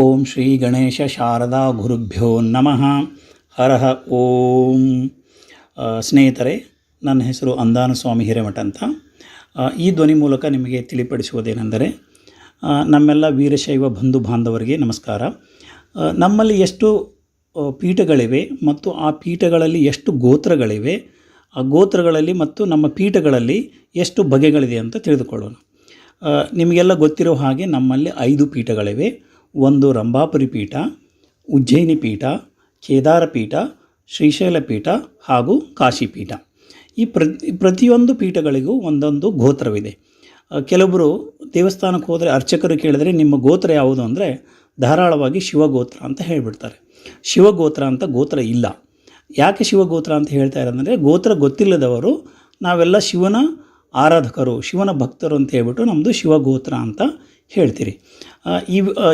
ಓಂ ಶ್ರೀ ಗಣೇಶ ಶಾರದಾ ಗುರುಭ್ಯೋ ನಮಃ. ಹರಹ ಓಂ. ಸ್ನೇಹಿತರೆ, ನನ್ನ ಹೆಸರು ಅಂದಾನ ಸ್ವಾಮಿ ಹಿರೇಮಠ ಅಂತ. ಈ ಧ್ವನಿ ಮೂಲಕ ನಿಮಗೆ ತಿಳಿಪಡಿಸುವುದೇನೆಂದರೆ ನಮ್ಮೆಲ್ಲ ವೀರಶೈವ ಬಂಧು ಬಾಂಧವರಿಗೆ ನಮಸ್ಕಾರ. ನಮ್ಮಲ್ಲಿ ಎಷ್ಟು ಪೀಠಗಳಿವೆ ಮತ್ತು ಆ ಪೀಠಗಳಲ್ಲಿ ಎಷ್ಟು ಗೋತ್ರಗಳಿವೆ, ಆ ಗೋತ್ರಗಳಲ್ಲಿ ಮತ್ತು ನಮ್ಮ ಪೀಠಗಳಲ್ಲಿ ಎಷ್ಟು ಬಗೆಗಳಿದೆ ಅಂತ ತಿಳಿದುಕೊಳ್ಳೋಣ. ನಿಮಗೆಲ್ಲ ಗೊತ್ತಿರೋ ಹಾಗೆ ನಮ್ಮಲ್ಲಿ ಐದು ಪೀಠಗಳಿವೆ. ಒಂದು ರಂಭಾಪುರಿ ಪೀಠ, ಉಜ್ಜಯಿನಿ ಪೀಠ, ಕೇದಾರ ಪೀಠ, ಶ್ರೀಶೈಲ ಪೀಠ ಹಾಗೂ ಕಾಶಿ ಪೀಠ. ಈ ಪ್ರತಿ ಪ್ರತಿಯೊಂದು ಪೀಠಗಳಿಗೂ ಒಂದೊಂದು ಗೋತ್ರವಿದೆ. ಕೆಲವೊಬ್ಬರು ದೇವಸ್ಥಾನಕ್ಕೆ ಹೋದರೆ ಅರ್ಚಕರು ಕೇಳಿದರೆ ನಿಮ್ಮ ಗೋತ್ರ ಯಾವುದು ಅಂದರೆ ಧಾರಾಳವಾಗಿ ಶಿವಗೋತ್ರ ಅಂತ ಹೇಳಿಬಿಡ್ತಾರೆ. ಶಿವಗೋತ್ರ ಅಂತ ಗೋತ್ರ ಇಲ್ಲ. ಯಾಕೆ ಶಿವಗೋತ್ರ ಅಂತ ಹೇಳ್ತಾ ಇರೋದಂದರೆ ಗೋತ್ರ ಗೊತ್ತಿಲ್ಲದವರು ನಾವೆಲ್ಲ ಶಿವನ ಆರಾಧಕರು, ಶಿವನ ಭಕ್ತರು ಅಂತ ಹೇಳ್ಬಿಟ್ಟು ನಮ್ಮದು ಶಿವಗೋತ್ರ ಅಂತ ಹೇಳ್ತೀರಿ.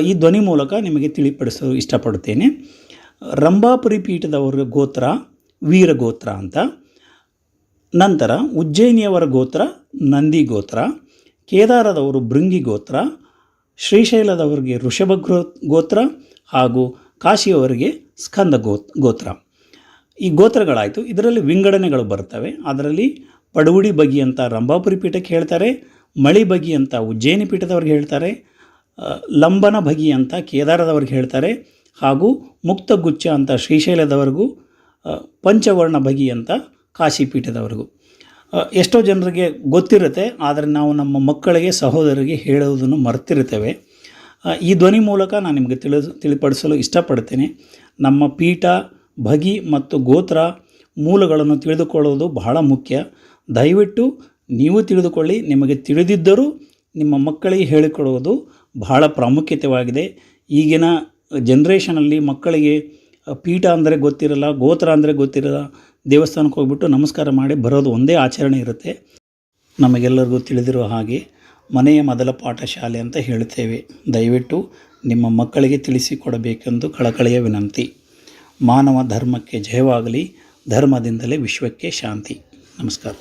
ಈ ಧ್ವನಿ ಮೂಲಕ ನಿಮಗೆ ತಿಳಿಪಡಿಸಲು ಇಷ್ಟಪಡುತ್ತೇನೆ. ರಂಭಾಪುರಿ ಪೀಠದವರ ಗೋತ್ರ ವೀರಗೋತ್ರ ಅಂತ. ನಂತರ ಉಜ್ಜಯಿನಿಯವರ ಗೋತ್ರ ನಂದಿ ಗೋತ್ರ. ಕೇದಾರದವರು ಭೃಂಗಿ ಗೋತ್ರ. ಶ್ರೀಶೈಲದವರಿಗೆ ಋಷಭ ಗೋತ್ರ ಹಾಗೂ ಕಾಶಿಯವರಿಗೆ ಸ್ಕಂದ ಗೋ, ಗೋತ್ರ. ಈ ಗೋತ್ರಗಳಾಯಿತು. ಇದರಲ್ಲಿ ವಿಂಗಡಣೆಗಳು ಬರ್ತವೆ. ಅದರಲ್ಲಿ ಪಡುಗುಡಿ ಬಗಿ ಅಂತ ರಂಭಾಪುರಿ ಪೀಠಕ್ಕೆ ಹೇಳ್ತಾರೆ. ಮಳಿ ಬಗಿ ಅಂತ ಉಜ್ಜಯಿನಿ ಪೀಠದವ್ರಿಗೆ ಹೇಳ್ತಾರೆ ಲಂಬನ ಬಗಿ ಅಂತ ಕೇದಾರದವ್ರಿಗೆ ಹೇಳ್ತಾರೆ, ಹಾಗೂ ಮುಕ್ತಗುಚ್ಛ ಅಂತ ಶ್ರೀಶೈಲದವರೆಗೂ ಪಂಚವರ್ಣ ಬಗಿ ಅಂತ ಕಾಶಿ ಪೀಠದವರೆಗೂ. ಎಷ್ಟೋ ಜನರಿಗೆ ಗೊತ್ತಿರುತ್ತೆ, ಆದರೆ ನಾವು ನಮ್ಮ ಮಕ್ಕಳಿಗೆ, ಸಹೋದರರಿಗೆ ಹೇಳುವುದನ್ನು ಮರ್ತಿರುತ್ತೇವೆ. ಈ ಧ್ವನಿ ಮೂಲಕ ನಾನು ನಿಮಗೆ ತಿಳಿ ತಿಳಿಪಡಿಸಲು ಇಷ್ಟಪಡ್ತೇನೆ. ನಮ್ಮ ಪೀಠ ಭಗಿ ಮತ್ತು ಗೋತ್ರ ಮೂಲಗಳನ್ನು ತಿಳಿದುಕೊಳ್ಳುವುದು ಬಹಳ ಮುಖ್ಯ. ದಯವಿಟ್ಟು ನೀವು ತಿಳಿದುಕೊಳ್ಳಿ, ನಿಮಗೆ ತಿಳಿದಿದ್ದರೂ ನಿಮ್ಮ ಮಕ್ಕಳಿಗೆ ಹೇಳಿಕೊಡುವುದು ಬಹಳ ಪ್ರಾಮುಖ್ಯತೆವಾಗಿದೆ. ಈಗಿನ ಜನ್ರೇಷನಲ್ಲಿ ಮಕ್ಕಳಿಗೆ ಪೀಠ ಅಂದರೆ ಗೊತ್ತಿರಲ್ಲ, ಗೋತ್ರ ಅಂದರೆ ಗೊತ್ತಿರಲ್ಲ, ದೇವಸ್ಥಾನಕ್ಕೆ ಹೋಗ್ಬಿಟ್ಟು ನಮಸ್ಕಾರ ಮಾಡಿ ಬರೋದು ಒಂದೇ ಆಚರಣೆ ಇರುತ್ತೆ. ನಮಗೆಲ್ಲರಿಗೂ ತಿಳಿದಿರುವ ಹಾಗೆ ಮನೆಯ ಮೊದಲ ಪಾಠಶಾಲೆ ಅಂತ ಹೇಳುತ್ತೇವೆ. ದಯವಿಟ್ಟು ನಿಮ್ಮ ಮಕ್ಕಳಿಗೆ ತಿಳಿಸಿಕೊಡಬೇಕೆಂದು ಕಳಕಳಿಯ ವಿನಂತಿ. ಮಾನವ ಧರ್ಮಕ್ಕೆ ಜಯವಾಗಲಿ, ಧರ್ಮದಿಂದಲೇ ವಿಶ್ವಕ್ಕೆ ಶಾಂತಿ. ನಮಸ್ಕಾರ.